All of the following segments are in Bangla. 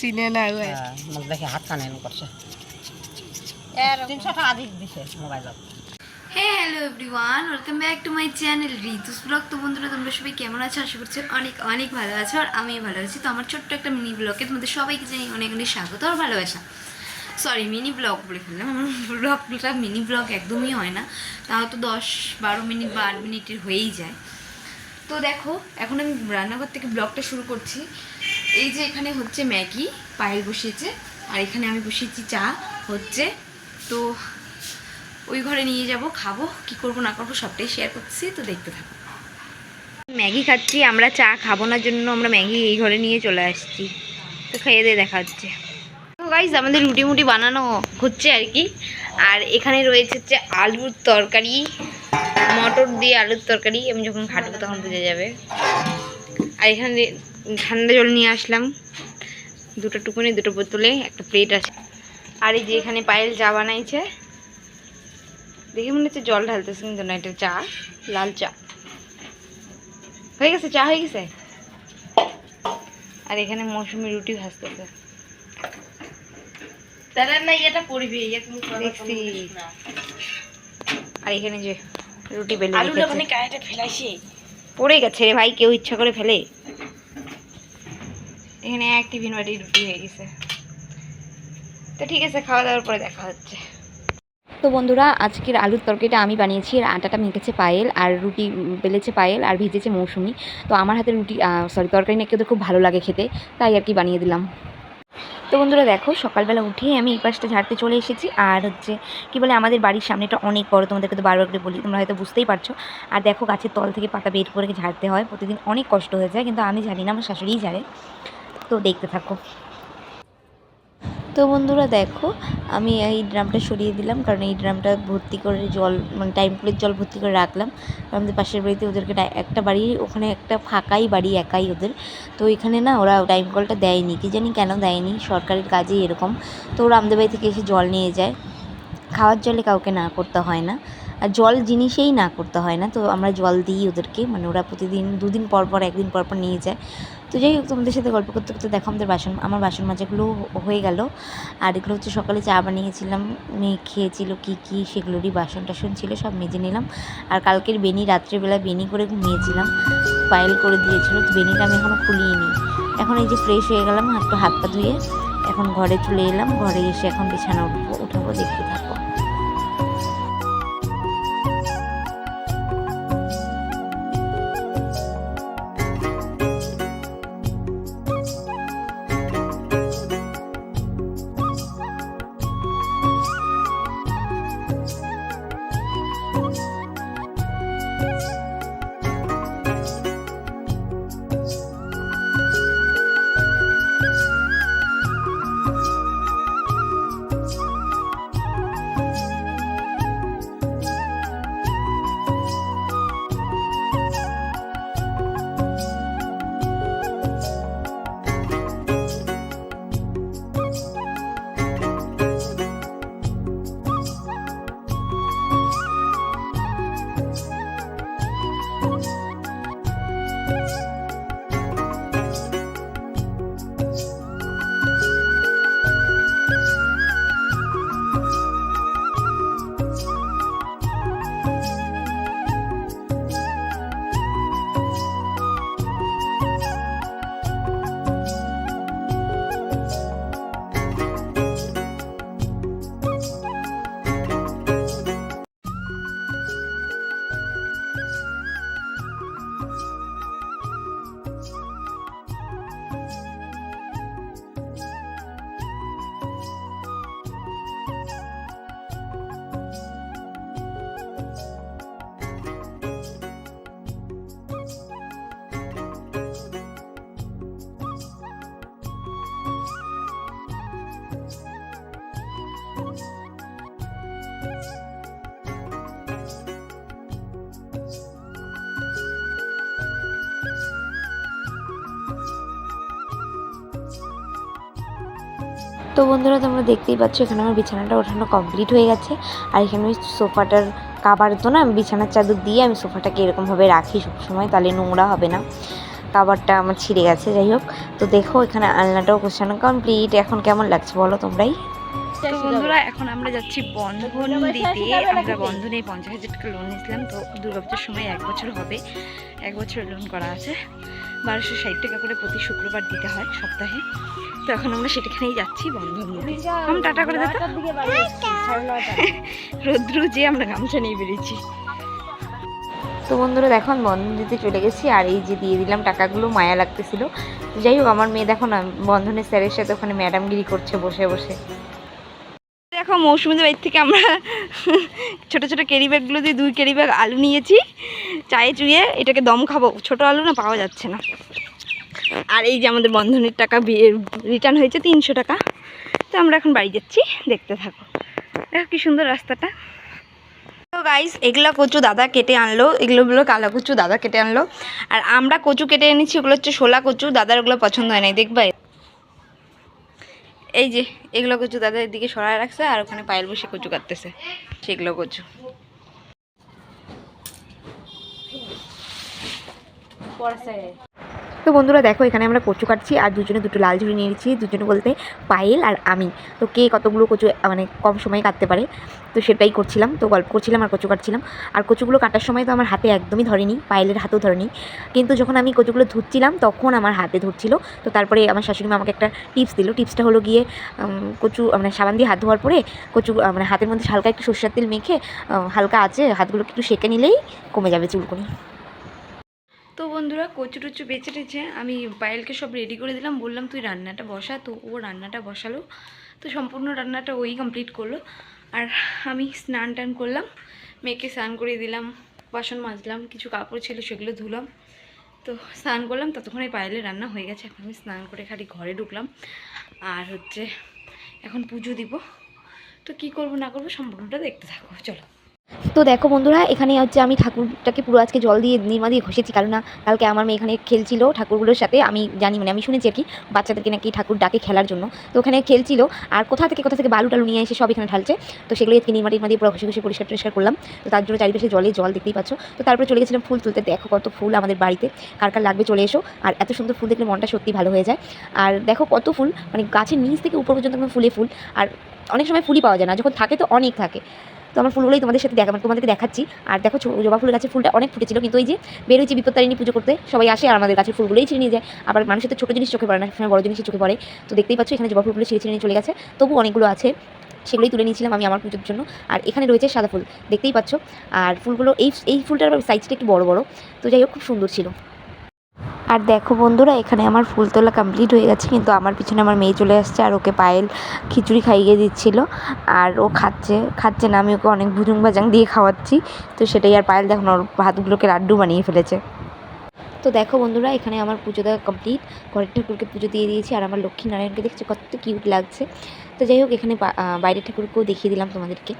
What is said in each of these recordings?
চিনে। না মুখ দেখি হাত কানে করছে। তিনশো টাকা দিক দিছে মোবাইলত hey hello everyone welcome back to my channel Ritu's blog তো বন্ধুরা তোমরা সবাই কেমন আছো? আশা করছি অনেক অনেক ভালো আছো আর আমি ভালো আছি। তো আমার ছোট্ট একটা মিনি ব্লগে তোমাদের সবাইকে জানি অনেক অনেক স্বাগত আর ভালোবাসা। সরি মিনি ব্লগ বলে ফেললাম। আমার ব্লগটা মিনি ব্লগ একদমই হয় না। তাও তো দশ বারো মিনিট বা আট মিনিটের হয়েই যায়। তো দেখো, এখন আমি রান্নাঘর থেকে ব্লগটা শুরু করছি। এই যে এখানে হচ্ছে ম্যাগি, পায়েল বসিয়েছে, আর এখানে আমি বসিয়েছি চা, হচ্ছে তো ওই ঘরে নিয়ে যাব, খাব, কি করব, না করব, সবটাই শেয়ার করছি, তো দেখতে থাকো। ম্যাগি খাচ্ছি, আমরা চা খাব না জন্য আমরা ম্যাগি এই ঘরে নিয়ে চলে আসছি। তো খেয়ে দিয়ে দেখা হচ্ছে। তো গাইজ আমাদের রুটি মুটি বানানো হচ্ছে আর কি। আর এখানে রয়েছে হচ্ছে আলুর তরকারি। মটর দিয়ে আলুর তরকারি আমি যখন ঘাটবো তখন বুঝে যাবে। আর এখানে ঠান্ডা জল নিয়ে আসলাম। দুটো টুকুনি দুটো বোতলে একটা প্লেট আছে। আর এই যে এখানে পায়েল চা বানাইছে। দেখে মনে হচ্ছে জল ঢালতেছে কিন্তু না এটা চা লাল চা। হয়ে গেছে চা হয়ে গেছে? আর এখানে মৌসুমি রুটি ভাজতেছে। তারা না এটা পড়বি ইয়ে তুমি দেখছি। আর এখানে যে রুটি বেলে আলুটা মানে ফেলাইছে। পড়ে গেছে রে ভাই কেউ ইচ্ছা করে ফেলে। এখানে এক টিফিন বাটি রুটি হয়ে গেছে। তো ঠিক আছে খাওয়া দাওয়ার পরে দেখা হচ্ছে। তো বন্ধুরা আজকের আলুর তরকারিটা আমি বানিয়েছি। আর আটাটা মেখেছে পায়েল আর রুটি বেলেছে পায়েল আর ভিজেছে মৌসুমি। তো আমার হাতে রুটি সরি তরকারি নাকি ওদের খুব ভালো লাগে খেতে তাই আর কি বানিয়ে দিলাম। তো বন্ধুরা দেখো, সকালবেলা উঠেই আমি এই পাশটা ঝাড়তে চলে এসেছি। আর হচ্ছে, কি বলে, আমাদের বাড়ির সামনেটা অনেক বড়, তোমাদেরকে তো বারবার করে বলি, তোমরা হয়তো বুঝতেই পারছ। আর দেখো, গাছের তল থেকে পাতা বের করে ঝাড়তে হয়, প্রতিদিন অনেক কষ্ট হয়ে যায়, কিন্তু আমি জানি না, আমার শাশুড়িই ঝাড়ে তো দেখতে থাকো। তো বন্ধুরা দেখো, আমি এই ড্রামটা সরিয়ে দিলাম, কারণ এই ড্রামটা ভর্তি করে জল মানে টাইম কলের জল ভর্তি করে রাখলাম। আমাদের পাশের বাড়িতে ওদেরকে একটা বাড়ি, ওখানে একটা ফাঁকাই বাড়ি একাই ওদের। তো এখানে না ওরা টাইম কলটা দেয়নি, কি জানি কেন দেয়নি, সরকারের কাজেই এরকম। তো ওরা আমাদের বাড়ি থেকে এসে জল নিয়ে যায়। খাওয়ার জলে কাউকে না করতে হয় না। আর জল জিনিসেই না করতে হয় না। তো আমরা জল দিই ওদেরকে মানে ওরা প্রতিদিন, দুদিন পর পর, একদিন পর পর নিয়ে যায়। তো যাই হোক, তোমাদের সাথে গল্প করতে করতে দেখো আমাদের বাসন, আমার বাসন মাজাগুলো হয়ে গেল। আর এগুলো হচ্ছে সকালে চা বানিয়েছিলাম, মেয়ে খেয়েছিল কী কী, সেগুলোরই বাসন টাসন ছিল, সব মেজে নিলাম। আর কালকের বেনি, রাত্রেবেলা বেনি করে ঘুমিয়েছিলাম। পায়েল করে দিয়েছিল, তো বেনিটা আমি এখনও খুলিয়ে এখন এই যে ফ্রেশ হয়ে গেলাম একটু হাত পা ধুয়ে এখন ঘরে চলে এলাম। ঘরে এসে এখন বিছানা উঠবো, উঠাবো, দেখতে থাকো তো বন্ধুরা, তোমরা দেখতেই পাচ্ছ, এখানে আমার বিছানাটা ওঠানো কমপ্লিট হয়ে গেছে। আর এখানে ওই সোফাটার কাবার তো না আমি বিছানার চাদর দিয়ে আমি সোফাটাকে এরকমভাবে রাখি সবসময়, তাহলে নোংরা হবে না। কাবারটা আমার ছিঁড়ে গেছে, যাই হোক। তো দেখো, এখানে আলনাটাও গোছানো কমপ্লিট এখন কেমন লাগছে বলো তোমরাই? তো বন্ধুরা এখন আমরা যাচ্ছি বন্ধন দিতে আমরা বন্ধনে পঞ্চাশ হাজার টাকা লোন নিয়েছিলাম তো দুর্গাপুজোর সময় এক বছর হবে। এক বছর লোন করা আছে। বারোশো ষাট টাকা করে প্রতি শুক্রবার দিতে হয় সপ্তাহে। তো এখন আমরা সেটাখানেই যাচ্ছি বন্ধন দিতে আমি টাটা করে দিতে রৌদ্র যে আমরা গামছা নিয়ে বেরিয়েছি। তো বন্ধুরা দেখো আমি বন্ধন দিতে চলে গেছি আর এই যে দিয়ে দিলাম টাকাগুলো মায়া লাগতেছিল। যাই হোক আমার মেয়ে দেখো না বন্ধনের স্যারের সাথে ওখানে ম্যাডামগিরি করছে বসে বসে। দেখো মৌসুমীদের বাড়ির থেকে আমরা ছোট ছোট ক্যারি ব্যাগগুলো দিয়ে দুই ক্যারি ব্যাগ আলু নিয়েছি, চায়ে চুয়ে এটাকে দম খাব। ছোট আলু না পাওয়া যাচ্ছে না। আর এই যে আমাদের বন্ধনের টাকা রিটার্ন হয়েছে তিনশো টাকা। তো আমরা এখন বাড়ি যাচ্ছি, দেখতে থাকো। দেখো কি সুন্দর রাস্তাটা। তো গাইস এগুলো কচু দাদা কেটে আনলো, এগুলো হলো কালা কচু, দাদা কেটে আনলো। আর আমরা কচু কেটে এনেছি, ওগুলো হচ্ছে শোলা কচু, দাদার ওগুলো পছন্দ হয় নাই, দেখবা? এই যে, এগুলো কচু তাদের দিকে সরায় রাখছে আর ওখানে পায়েল বসে কচু কাটতেছে। সেগুলো কচু। তো বন্ধুরা দেখো, এখানে আমরা কচু কাটছি আর দুজনে দুটো লাল ঝুড়ি নিয়েছি দুজনে বলতে পায়েল আর আমি। তো কে কতগুলো কচু মানে কম সময়ে কাটতে পারে? তো সেটাই করছিলাম, তো গল্প করছিলাম আর কচু কাটছিলাম। আর কচুগুলো কাটার সময় তো আমার হাতে একদমই ধরেনি, পায়েলের হাতেও ধরেনি। কিন্তু যখন আমি কচুগুলো ধুচ্ছিলাম, তখন আমার হাতে ধরছিল। তো তারপরে আমার শাশুড়ি মা আমাকে একটা টিপস দিল। টিপসটা হলো গিয়ে কচু মানে সাবান দিয়ে হাত ধোয়ার পরে কচু মানে হাতের মধ্যে হালকা একটু সর্ষের তেল মেখে হালকা আছে হাতগুলোকে একটু সেঁকে নিলেই কমে যাবে চুলকুনি। তো বন্ধুরা কচু টচু বেঁচে টেছে আমি পায়েলকে সব রেডি করে দিলাম। বললাম, তুই রান্নাটা বসা। তো ও রান্নাটা বসালো। তো সম্পূর্ণ রান্নাটা ওই কমপ্লিট করল। আর আমি স্নান টান করলাম, মেয়েকে স্নান করে দিলাম, বাসন মাজলাম, কিছু কাপড় ছিল সেগুলো ধুলাম। তো স্নান করলাম, ততক্ষণে পায়েলের রান্না হয়ে গেছে। এখন আমি স্নান করে খালি ঘরে ঢুকলাম। আর হচ্ছে এখন পুজো দিব। তো কি করব না করব সম্পূর্ণটা দেখতে থাকো। চলো। তো দেখো বন্ধুরা, এখানে হচ্ছে আমি ঠাকুরটাকে পুরো আজকে জল দিয়ে নির্মা দিয়ে ঘষেছি। কারণ না, কালকে আমার মেয়ে এখানে খেলছিল ঠাকুরগুলোর সাথে। আমি জানি মানে আমি শুনেছি আর কি, বাচ্চাদেরকে নাকি ঠাকুর ডাকে খেলার জন্য। তো ওখানে খেলছিল। আর কোথা থেকে কোথা থেকে বালু টালু নিয়ে এসে সব এখানে ঢালছে। তো সেগুলো আজকে নির্মা টির্মা দিয়ে পুরো ঘষে ঘষে পরিষ্কার টরিষ্কার করলাম। তো তার জন্য চারিপাশে জলে জল দেখতেই পাচ্ছ। তো তারপরে চলে গেছিলাম ফুল তুলতে। দেখো কত ফুল আমাদের বাড়িতে। কার কার লাগবে চলে এসো। আর এত সুন্দর ফুল দেখলে মনটা সত্যি ভালো হয়ে যায়। আর দেখো কত ফুল মানে গাছের নিচ থেকে উপর পর্যন্ত ফুলে ফুল। আর অনেক সময় ফুলই পাওয়া যায় না। যখন থাকে তো অনেক থাকে। তো আমার ফুলগুলোই তোমাদের সাথে দেখা তোমাদেরকে দেখাচ্ছি। আর দেখো জবা ফুলের গাছের ফুলটা অনেক ফুটেছিল, কিন্তু ওই যে বেরোয়েছি বিপত্তারিণী পুজো করতে সবাই আসে আর আমাদের গাছের ফুলগুলোই ছিঁড়ে নিয়ে যায়। আবার মানুষের তো ছোটো জিনিস চোখে পড়ে না, সবসময় বড় জিনিসই চোখে পড়ে। তো দেখতেই পাচ্ছ এখানে জবা ফুলগুলো ছিঁড়ে ছিঁড়ে চলে গেছে। তবু অনেকগুলো আছে, সেগুলোই তুলে নিয়েছিলাম আমি আমার পুজোর জন্য। আর এখানে রয়েছে সাদা ফুল, দেখতেই পাচ্ছ। আর ফুলগুলো এই এই ফুলটার সাইজটা একটু বড় বড়। তো যাই হোক, খুব সুন্দর ছিল। আর দেখো বন্ধুরা, এখানে আমার ফুল তোলা কমপ্লিট হয়ে গেছে, কিন্তু আমার পিছনে আমার মেয়ে চলে আসছে আর ওকে পায়েল খিচুড়ি খাইয়ে দিচ্ছিল। আর ও খাচ্ছে খাচ্ছে না, আমি ওকে অনেক ভুজুং ভাজাং দিয়ে খাওয়াচ্ছি, তো সেটাই আর পায়েল দেখুন ওর ভাতগুলোকে লাড্ডু বানিয়ে ফেলেছে। তো দেখো বন্ধুরা, এখানে আমার পুজো দেওয়া কমপ্লিট ঘরের ঠাকুরকে পুজো দিয়ে দিয়েছি, আর আমার লক্ষ্মী নারায়ণকে দেখছি কত কিউট লাগছে। তো যাই হোক, এখানে বাইরের ঠাকুরকেও দেখিয়ে দিলাম তোমাদেরকে।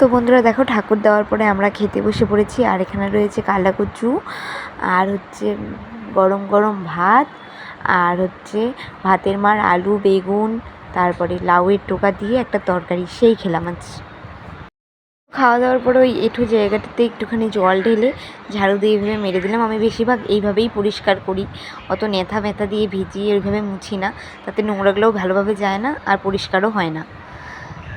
তো বন্ধুরা, দেখো ঠাকুর দেওয়ার পরে আমরা খেতে বসে পড়েছি, আর এখানে রয়েছে কালা কচু আর হচ্ছে গরম গরম ভাত, আর হচ্ছে ভাতের মার আলু, বেগুন, তারপরে লাউয়ের টোকা দিয়ে একটা তরকারি, সেই খেলাম আজ। খাওয়া দাওয়ার পরে ওই এঁঠো জায়গাটাতে একটুখানি জল ঢেলে ঝাড়ু দিয়ে এইভাবে মেরে দিলাম। আমি বেশিরভাগ এইভাবেই পরিষ্কার করি। অত নেথা মেথা দিয়ে ভিজিয়ে ওইভাবে মুছি না। তাতে নোংরাগুলোও ভালোভাবে যায় না আর পরিষ্কারও হয় না।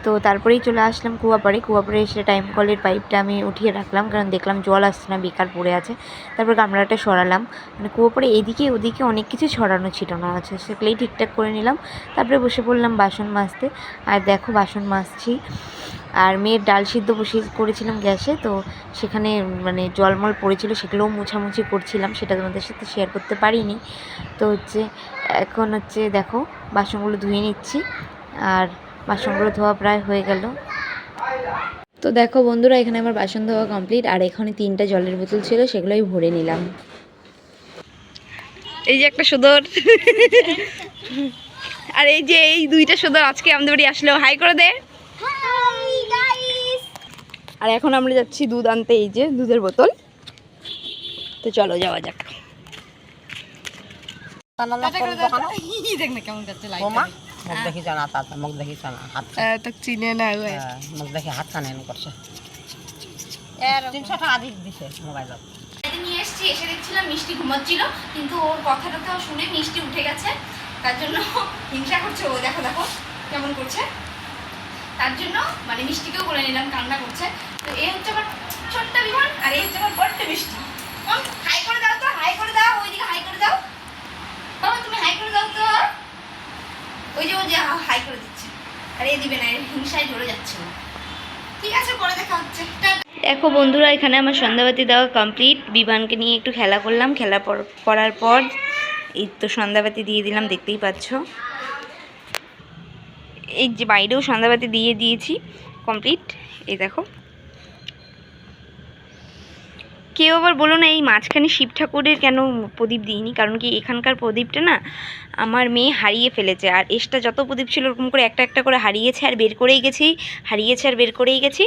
তো তারপরেই চলে আসলাম কুয়াপাড়ে। কুয়াপাড়ে এসে টাইম কলের পাইপটা আমি উঠিয়ে রাখলাম, কারণ দেখলাম জল আসছে না, বেকার পড়ে আছে। তারপর গামলাটা সরালাম। মানে কুয়োপাড়ে এদিকে ওদিকে অনেক কিছু ছড়ানো ছিল না আছে সেগুলোই ঠিকঠাক করে নিলাম। তারপরে বসে পড়লাম বাসন মাজতে। আর দেখো বাসন মাজছি। আর মেয়ের ডাল সিদ্ধ বসিয়ে করেছিলাম গ্যাসে, তো সেখানে মানে জলমল পড়েছিল, সেগুলোও মোছামুছি করছিলাম, সেটা তোমাদের সাথে শেয়ার করতে পারিনি। তো হচ্ছে, এখন হচ্ছে দেখো, বাসনগুলো ধুয়ে নিচ্ছি। আর বাসনগুলো ধোয়া প্রায় হয়ে গেল। তো দেখো বন্ধুরা এখানে আমার বাসন ধোয়া কমপ্লিট আর এখানে তিনটা জলের বোতল ছিল সেগুলোই ভরে নিলাম। এই যে একটা সুদর। আর এই যে এই দুইটা সুদর আজকে আমাদের বাড়ি আসলেও হাই করে দে। আর এখন আমরা যাচ্ছি দুধ আনতে এই যে দুধের বোতল। তো চলো যাওয়া যাক। দেখ না কেমন যাচ্ছে দেখি জানা তা মুখ দেখি জানা হাত তো চিনে না মুখ দেখি হাত কানে করছে তিনশো টাকা দিয়ে দিছে মোবাইলত। বাড়িতে নিয়ে এসেছি এসে দেখছিলাম মিষ্টি ঘুমাচ্ছিল কিন্তু ওর কথাটা তো শুনে মিষ্টি উঠে গেছে। তার জন্য হিংসা করছে ও দেখো দেখো কেমন করছে। তার জন্য মানে মিষ্টিকেও বলে নিলাম কান্না করছে। তো এই হচ্ছে আমার ছোট্ট বিমান আর এই হচ্ছে আমার বড্ড মিষ্টি। হাই করে দাও তো হাই করে দাও ওইদিকে হাই করে দাও বাবা তুমি হাই করে দাও তো ওই যে ও যে হাই করে দিচ্ছে দিবে না হিংসায় ধরে ঠিক আছে, পরে দেখা হচ্ছে। দেখো বন্ধুরা, এখানে আমার সন্ধ্যাবাতি দেওয়া কমপ্লিট বিমানকে নিয়ে একটু খেলা করলাম। খেলা করার পর এই তো সন্ধ্যাবাতি দিয়ে দিলাম, দেখতেই পাচ্ছ। এই যে বাইরেও সন্ধ্যাবাতি দিয়ে দিয়েছি কমপ্লিট এই দেখো। কেউ আবার বলো না, এই মাঝখানে শিব ঠাকুরের কেন প্রদীপ দিইনি? কারণ কি এখানকার প্রদীপটা না আমার মেয়ে হারিয়ে ফেলেছে। আর এসটা যত প্রদীপ ছিল ওরকম করে একটা একটা করে হারিয়েছে আর বের করেই গেছি, হারিয়েছে আর বের করেই গেছি।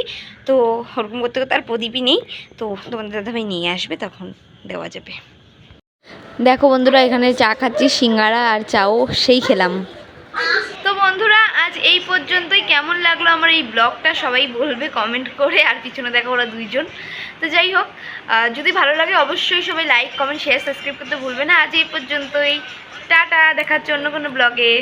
তো ওরকম করতে করতে আর প্রদীপই নেই। তো তোমাদের দাদাভাই নিয়ে আসবে, তখন দেওয়া যাবে। দেখো বন্ধুরা, এখানে চা খাচ্ছি, সিঙ্গারা আর চাও, সেই খেলাম। এই পর্যন্তই। কেমন লাগল আমার এই ব্লগটা? সবাই বলবে কমেন্ট করে, আর পিছনে দেখো ওরা দুইজন। তো যাই হোক যদি ভালো লাগে অবশ্যই সবাই লাইক কমেন্ট শেয়ার সাবস্ক্রাইব করতে ভুলবে না। আজ এই পর্যন্তই। টাটা, দেখাচ্ছে অন্য কোনো ব্লগে।